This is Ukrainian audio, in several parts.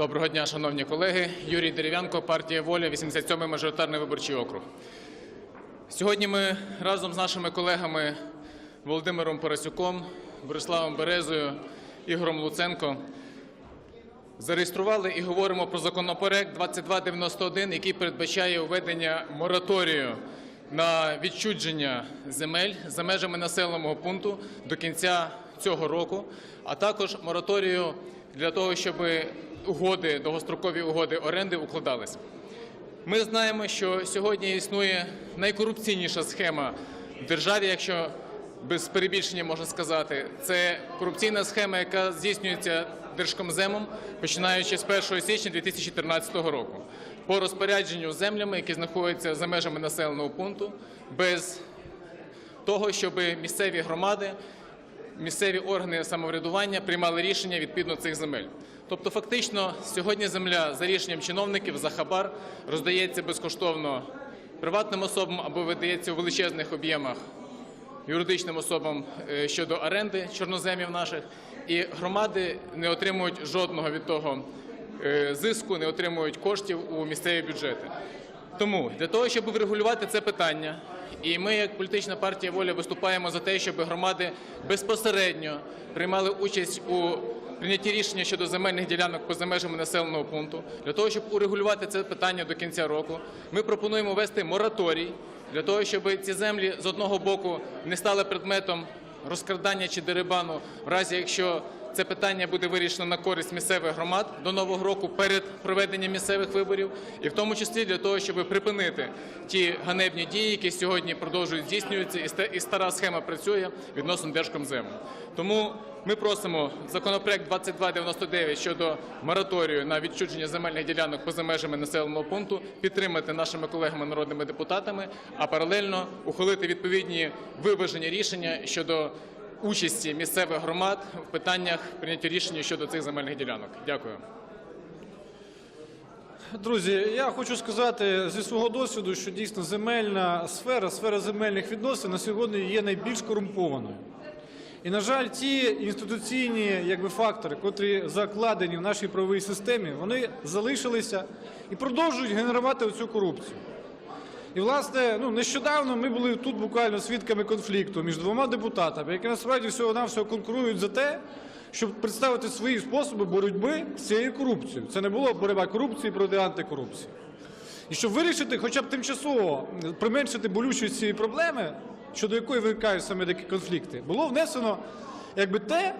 Доброго дня, шановні колеги. Юрій Дерев'янко, партія Воля, 87-й мажоритарний виборчий округ. Сьогодні ми разом з нашими колегами Володимиром Парасюком, Бориславом Березою, Ігорем Луценко зареєстрували і говоримо про законопроект 2291, який передбачає введення мораторію на відчудження земель за межами населеного пункту до кінця цього року, а також мораторію для того, щоб угоди, довгострокові угоди оренди укладались. Ми знаємо, що сьогодні існує найкорупційніша схема в державі, якщо без перебільшення можна сказати. Це корупційна схема, яка здійснюється Держкомземом, починаючи з 1 січня 2014 року, по розпорядженню землями, які знаходяться за межами населеного пункту, без того, щоб місцеві громади місцеві органи самоврядування приймали рішення відповідно цих земель. Тобто, фактично, сьогодні земля за рішенням чиновників за хабар роздається безкоштовно приватним особам або видається у величезних об'ємах юридичним особам е, щодо оренди чорноземів наших, і громади не отримують жодного від того е, зиску, не отримують коштів у місцеві бюджети. Тому для того, щоб врегулювати це питання, і ми, як політична партія воля, виступаємо за те, щоб громади безпосередньо приймали участь у прийнятті рішення щодо земельних ділянок поза межами населеного пункту. Для того, щоб урегулювати це питання до кінця року, ми пропонуємо ввести мораторій для того, щоб ці землі з одного боку не стали предметом розкрадання чи дерибану, в разі якщо це питання буде вирішено на користь місцевих громад до нового року перед проведенням місцевих виборів, і в тому числі для того, щоб припинити ті ганебні дії, які сьогодні продовжують здійснюватися, і ста- і стара схема працює відносно Держкомзему. Тому ми просимо законопроект 2299 щодо мораторію на відчуження земельних ділянок поза межами населеного пункту підтримати нашими колегами народними депутатами, а паралельно ухвалити відповідні виважені рішення щодо участі місцевих громад в питаннях прийняття рішення щодо цих земельних ділянок. Дякую. Друзі, я хочу сказати зі свого досвіду, що дійсно земельна сфера, сфера земельних відносин на сьогодні є найбільш корумпованою. І, на жаль, ті інституційні якби, фактори, котрі закладені в нашій правовій системі, вони залишилися і продовжують генерувати цю корупцію. І, власне, ну, нещодавно ми були тут буквально свідками конфлікту між двома депутатами, які насправді всього-навсього конкурують за те, щоб представити свої способи боротьби з цією корупцією. Це не була боротьба корупції проти антикорупції. І щоб вирішити, хоча б тимчасово применшити болючість цієї проблеми, щодо якої виникають саме такі конфлікти, було внесено якби те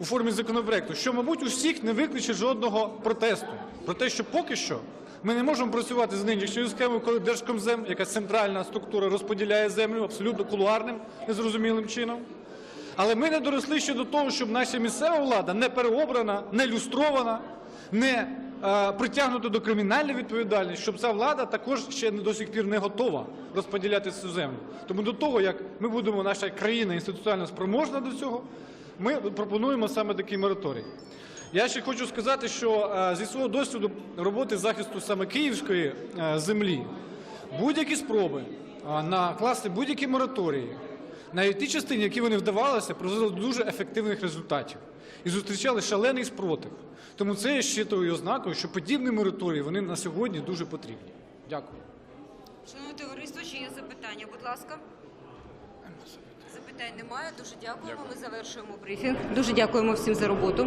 у формі законопроекту, що, мабуть, у всіх не викличе жодного протесту. Про те, що поки що ми не можемо працювати з нинішньою схемою, коли Держкомзем, яка центральна структура, розподіляє землю абсолютно кулуарним, незрозумілим чином. Але ми не доросли ще до того, щоб наша місцева влада не переобрана, не люстрована, не е, притягнута до кримінальної відповідальності, щоб ця влада також ще до сих пір не готова розподіляти цю землю. Тому до того, як ми будемо, наша країна інституціально спроможна до цього, ми пропонуємо саме такий мораторій. Я ще хочу сказати, що е, зі свого досвіду роботи захисту саме київської е, землі, будь-які спроби е, накласти будь-які мораторії, навіть ті частини, які вони вдавалися, призвели до дуже ефективних результатів і зустрічали шалений спротив. Тому це є ще тою ознакою, що подібні мораторії вони на сьогодні дуже потрібні. Дякую. Шановне товариство, чи є запитання? Будь ласка. Запитань немає. Дуже дякуємо. Ми завершуємо брифінг. Дуже дякуємо всім за роботу.